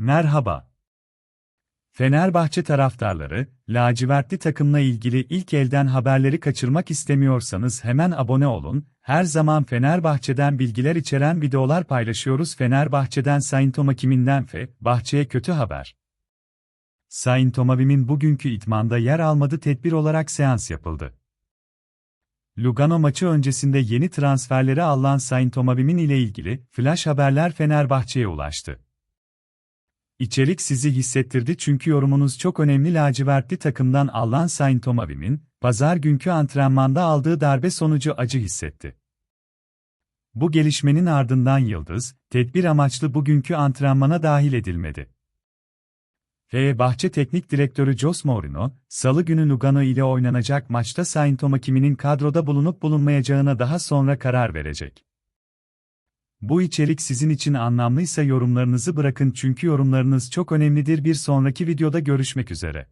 Merhaba. Fenerbahçe taraftarları, lacivertli takımla ilgili ilk elden haberleri kaçırmak istemiyorsanız hemen abone olun. Her zaman Fenerbahçe'den bilgiler içeren videolar paylaşıyoruz. Fenerbahçe'den Sayın Tomakim'inden fe, bahçeye kötü haber. Sayın Tomavim'in bugünkü itmanda yer almadı tedbir olarak seans yapıldı. Lugano maçı öncesinde yeni transferleri alınan Sayın Tomavim'in ile ilgili flash haberler Fenerbahçe'ye ulaştı. İçerik sizi hissettirdi çünkü yorumunuz çok önemli lacivertli takımdan alınan Sayın Tomavim'in, pazar günkü antrenmanda aldığı darbe sonucu acı hissetti. Bu gelişmenin ardından Yıldız, tedbir amaçlı bugünkü antrenmana dahil edilmedi. Fenerbahçe Teknik Direktörü Jose Mourinho, Salı günü Lugano ile oynanacak maçta Sayın Tomakimi'nin kadroda bulunup bulunmayacağına daha sonra karar verecek. Bu içerik sizin için anlamlıysa yorumlarınızı bırakın çünkü yorumlarınız çok önemlidir. Bir sonraki videoda görüşmek üzere.